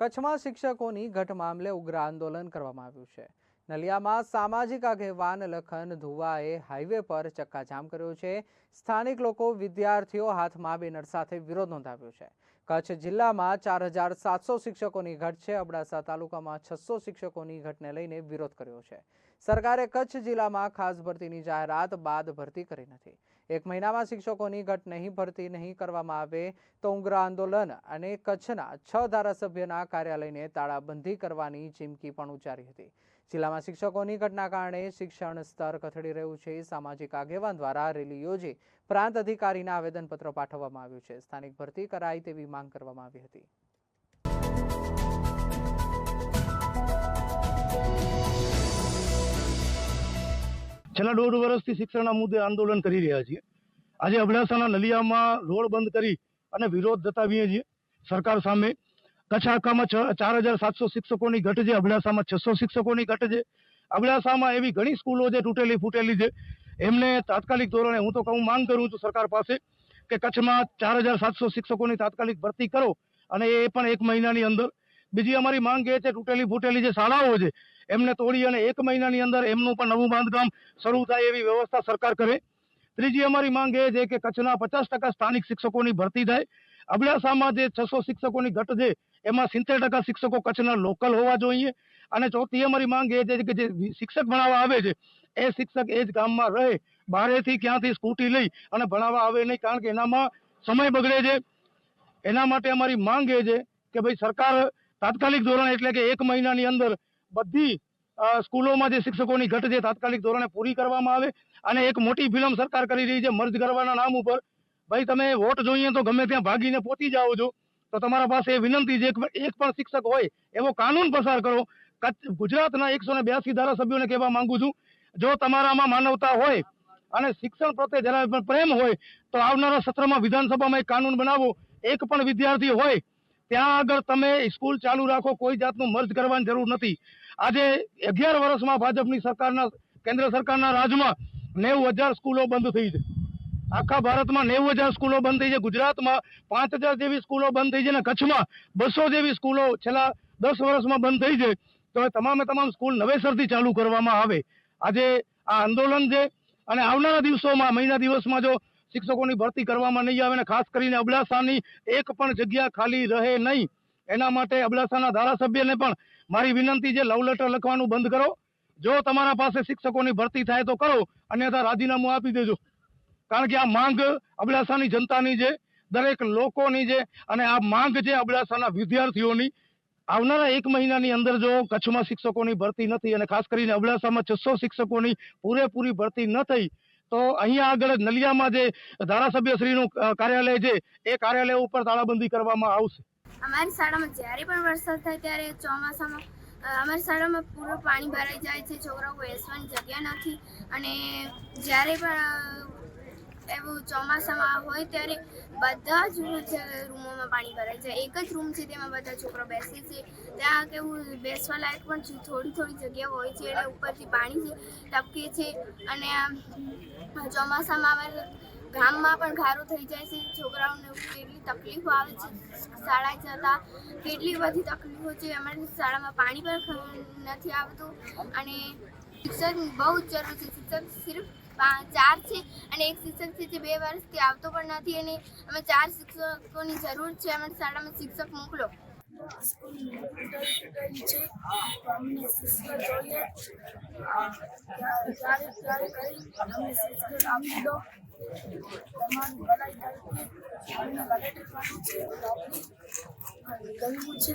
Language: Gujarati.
કચ્છમાં શિક્ષકોની ઘટ મામલે ઉગ્ર આંદોલન કરવામાં આવ્યું છે. નલિયામાં સામાજિક આગેવાન લખન ધુવાએ હાઈવે પર ચક્કાજામ કર્યો છે. સ્થાનિક લોકો વિદ્યાર્થીઓ હાથમાં બેનર સાથે વિરોધ નોંધાવ્યો છે. કચ્છ જિલ્લામાં ચાર હજાર સાતસો શિક્ષકોની ઘટ છે. અબડાસા તાલુકામાં છસો શિક્ષકોની ઘટને લઈને વિરોધ કર્યો છે. સરકારે કચ્છ જિલ્લામાં ખાસ ભરતીની જાહેરાત બાદ ભરતી કરી નથી. એક મહિનામાં શિક્ષકોની ઘટ નહીં ભરતી નહીં કરવામાં આવે તો ઉગ્ર આંદોલન અને કચ્છના છ ધારાસભ્યના કાર્યાલયને તાળાબંધી કરવાની ચીમકી પણ ઉચ્ચારી હતી. જિલ્લામાં શિક્ષકોની ઘટના કારણે શિક્ષણ સ્તર કથળી રહ્યું છે. સામાજિક આગેવાન દ્વારા રેલી યોજી પ્રાંત અધિકારીના આવેદનપત્ર પાઠવવામાં આવ્યું છે. સ્થાનિક ભરતી કરાય તેવી માંગ કરવામાં આવી હતી. છેલ્લા દોઢ વર્ષથી શિક્ષણના મુદ્દે આંદોલન કરી રહ્યા છીએ. આજે અબડાસાના નલિયામાં રોડ બંધ કરી અને વિરોધ જતાવીએ છીએ. સરકાર સામે કચ્છ છ, ચાર હજાર સાતસો શિક્ષકોની ઘટ છે, અબડાસામાં છસો શિક્ષકોની ઘટ છે. અબડાસામાં એવી ઘણી સ્કૂલો છે, તૂટેલી ફૂટેલી છે. એમને તાત્કાલિક ધોરણે હું તો કહું, માંગ કરું છું સરકાર પાસે કે કચ્છમાં ચાર હજાર સાતસો શિક્ષકોની તાત્કાલિક ભરતી કરો અને એ પણ એક મહિનાની અંદર. બીજી અમારી માંગ એ છે, તૂટેલી ફૂટેલી જે શાળાઓ છે, એમને તોડી અને એક મહિનાની અંદર એમનું પણ નવું બાંધકામ શરૂ થાય એવી વ્યવસ્થા સરકાર કરે. ત્રીજી અમારી માંગ એ છે કે કચ્છના પચાસ ટકા સ્થાનિક શિક્ષકોની ભરતી થાય. અબડાસામાં જે છસો શિક્ષકોની ઘટ છે એમાં સિત્તેર ટકા શિક્ષકો કચ્છના લોકલ હોવા જોઈએ. અને ચોથી અમારી માંગ એ છે કે જે શિક્ષક ભણાવવા આવે છે, એ શિક્ષક એ જ ગામમાં રહે બહારેથી ક્યાંથી સ્કૂટી લઈ અને ભણાવવા આવે નહીં, કારણ કે એનામાં સમય બગડે છે. એના માટે અમારી માંગ એ છે કે ભાઈ સરકાર તાત્કાલિક ધોરણે, એટલે કે એક મહિનાની અંદર બધી સ્કૂલોમાં જે શિક્ષકોની ઘટ છે, તાત્કાલિક ધોરણે પૂરી કરવામાં આવે. અને એક મોટી ફિલ્મ સરકાર કરી રહી છે, મર્જ કરવાના નામ ઉપર. ભાઈ તમે વોટ જોઈએ તો ગમે ત્યાં ભાગીને પહોંચી જાઓ છો. તો તમારા પાસે એ વિનંતી છે એક પણ શિક્ષક હોય, એવો કાનૂન પસાર કરો. ગુજરાતના એકસો ને બ્યાસી ધારાસભ્યોને કહેવા માંગુ છું, જો તમારામાં માનવતા હોય અને શિક્ષણ પ્રત્યે જરા પણ પ્રેમ હોય, તો આવનારા સત્રમાં વિધાનસભામાં એક કાનૂન બનાવો. એક પણ વિદ્યાર્થી હોય, ત્યાં આગળ તમે સ્કૂલ ચાલુ રાખો, કોઈ જાતનું મર્જ કરવાની જરૂર નથી. આજે અગિયાર વર્ષમાં ભાજપની સરકારના, કેન્દ્ર સરકારના રાજમાં નેવું હજાર સ્કૂલો બંધ થઈ છે. આખા ભારતમાં નેવું હજાર સ્કૂલો બંધ થઈ છે. ગુજરાતમાં પાંચ હજાર જેવી સ્કૂલો બંધ થઈ છે અને કચ્છમાં બસો જેવી સ્કૂલો છેલ્લા દસ વર્ષમાં બંધ થઈ છે. તો તમામે તમામ સ્કૂલ નવેસરથી ચાલુ કરવામાં આવે. આજે આ આંદોલન છે અને આવનારા દિવસોમાં, મહિના દિવસમાં જો શિક્ષકોની ભરતી કરવામાં નહીં આવે અને ખાસ કરીને અબડાસાની એક પણ જગ્યા ખાલી રહે નહીં, એના માટે અબડાસાના ધારાસભ્યને પણ મારી વિનંતી છે, લવ લેટર લખવાનું બંધ કરો. જો તમારા પાસે શિક્ષકોની ભરતી થાય તો કરો. અન્યથા રાજીનામું આપી દેજો. કારણ કે આ માંગ અબડાસાની જનતાની છે, દરેક લોકોની છે અને આ માંગ છે અબડાસાના વિદ્યાર્થીઓની. આવનારા એક મહિનાની અંદર જો કચ્છમાં શિક્ષકોની ભરતી નથી અને ખાસ કરીને અબડાસામાં છસો શિક્ષકોની પૂરેપૂરી ભરતી ન થઈ, તો અહીંયા આગળ નલિયામાં જે ધારાસભ્યશ્રીનું કાર્યાલય છે, એ કાર્યાલય ઉપર તાળાબંધી કરવામાં આવશે. અમારી શાળામાં જ્યારે પણ વરસાદ થાય ત્યારે ચોમાસામાં અમારી શાળામાં પૂરું પાણી ભરાઈ જાય છે, છોકરાઓ બેસવાની જગ્યા નથી અને જ્યારે પણ ચોમાસામાં હોય ત્યારે બધા જ રૂમોમાં પાણી ભરાઈ જાય એક જ રૂમ છે તેમાં બધા છોકરો બેસે છે. ત્યાં કેવું બેસવા લાયક પણ થોડી થોડી જગ્યા હોય છે એટલે ઉપરથી પાણી ટપકે છે. અને આમ ચોમાસામાં ગામમાં પણ ગારો થઈ જાય છે. છોકરાઓને કેટલી તકલીફો આવે છે. શાળાએ જતા કેટલી બધી તકલીફો છે. અમારી શાળામાં પાણી પણ નથી આવતું. અને શિક્ષક બહુ જ જરૂર છે. શિક્ષક સિર્ફ ચાર છે અને એક શિક્ષક છે જે બે વર્ષથી આવતો પણ નથી અને અમે ચાર શિક્ષકોની જરૂર છે. અમારી શાળામાં શિક્ષક મોકલો. છે